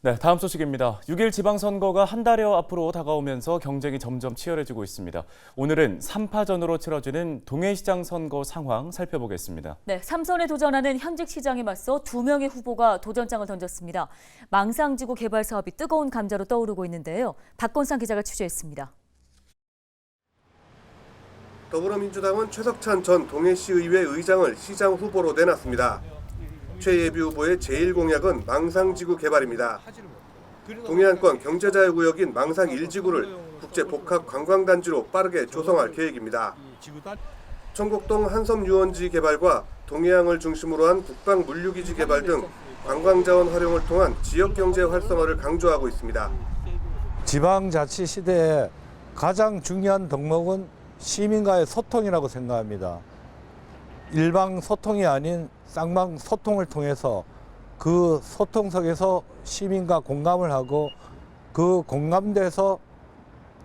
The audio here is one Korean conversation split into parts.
네, 다음 소식입니다. 6일 지방선거가 한 달여 앞으로 다가오면서 경쟁이 점점 치열해지고 있습니다. 오늘은 3파전으로 치러지는 동해시장 선거 상황 살펴보겠습니다. 네, 삼선에 도전하는 현직 시장에 맞서 두 명의 후보가 도전장을 던졌습니다. 망상지구 개발 사업이 뜨거운 감자로 떠오르고 있는데요. 박건상 기자가 취재했습니다. 더불어민주당은 최석찬 전 동해시의회 의장을 시장 후보로 내놨습니다. 최 예비 후보의 제1공약은 망상지구 개발입니다. 동해안권 경제자유구역인 망상 1지구를 국제 복합 관광단지로 빠르게 조성할 계획입니다. 청곡동 한섬 유원지 개발과 동해항을 중심으로 한 국방 물류기지 개발 등 관광자원 활용을 통한 지역 경제 활성화를 강조하고 있습니다. 지방자치 시대에 가장 중요한 덕목은 시민과의 소통이라고 생각합니다. 일방 소통이 아닌 쌍방 소통을 통해서 그 소통 속에서 시민과 공감을 하고 그 공감돼서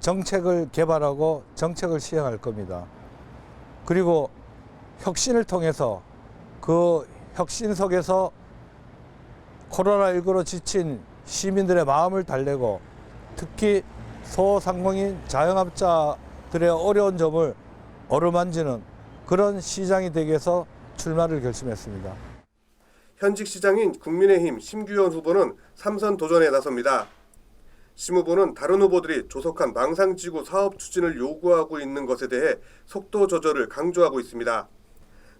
정책을 개발하고 정책을 시행할 겁니다. 그리고 혁신을 통해서 그 혁신 속에서 코로나19로 지친 시민들의 마음을 달래고 특히 소상공인 자영업자들의 어려운 점을 어루만지는 그런 시장이 되기 위해서 출마를 결심했습니다. 현직 시장인 국민의힘 심규현 후보는 삼선 도전에 나섭니다. 심 후보는 다른 후보들이 조속한 망상지구 사업 추진을 요구하고 있는 것에 대해 속도 조절을 강조하고 있습니다.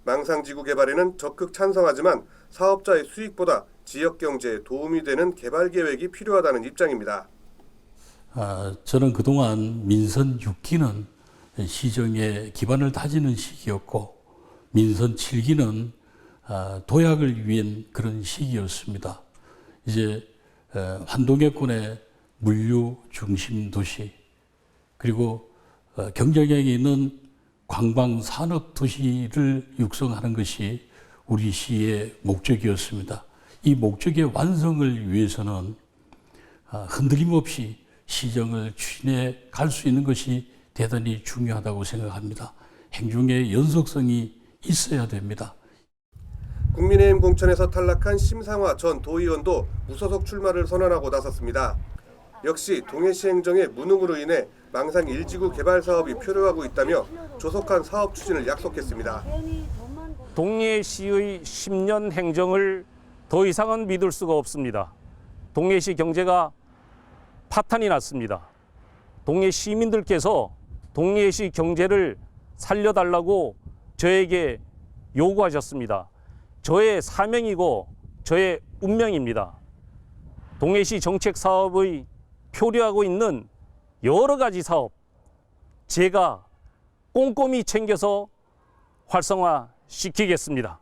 망상지구 개발에는 적극 찬성하지만 사업자의 수익보다 지역 경제에 도움이 되는 개발 계획이 필요하다는 입장입니다. 아, 저는 그동안 민선 6기는 시정의 기반을 다지는 시기였고 민선 7기는 아, 도약을 위한 그런 시기였습니다. 이제 에, 환동해권의 물류 중심 도시 그리고 어, 경쟁력이 있는 관광 산업 도시를 육성하는 것이 우리 시의 목적이었습니다. 이 목적의 완성을 위해서는 아, 흔들림 없이 시정을 추진해 갈 수 있는 것이 대단히 중요하다고 생각합니다. 행정의 연속성이 있어야 됩니다. 국민의힘 공천에서 탈락한 심상화 전 도의원도 무소속 출마를 선언하고 나섰습니다. 역시 동해시 행정의 무능으로 인해 망상 1지구 개발 사업이 표류하고 있다며 조속한 사업 추진을 약속했습니다. 동해시의 10년 행정을 더 이상은 믿을 수가 없습니다. 동해시 경제가 파탄이 났습니다. 동해 시민들께서 동해시 경제를 살려달라고 저에게 요구하셨습니다. 저의 사명이고 저의 운명입니다. 동해시 정책 사업의 표류하고 있는 여러 가지 사업 제가 꼼꼼히 챙겨서 활성화 시키겠습니다.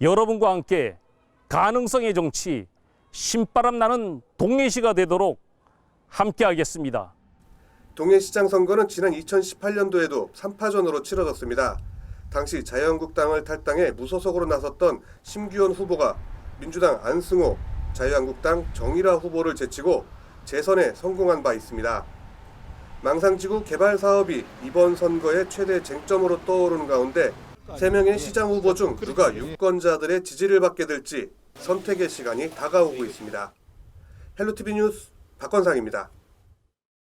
여러분과 함께 가능성의 정치, 신바람 나는 동해시가 되도록 함께하겠습니다. 동해시장 선거는 지난 2018년도에도 3파전으로 치러졌습니다. 당시 자유한국당을 탈당해 무소속으로 나섰던 심규현 후보가 민주당 안승호, 자유한국당 정일화 후보를 제치고 재선에 성공한 바 있습니다. 망상지구 개발 사업이 이번 선거의 최대 쟁점으로 떠오르는 가운데 세 명의 시장 후보 중 누가 유권자들의 지지를 받게 될지 선택의 시간이 다가오고 있습니다. 헬로티비 뉴스 박건상입니다.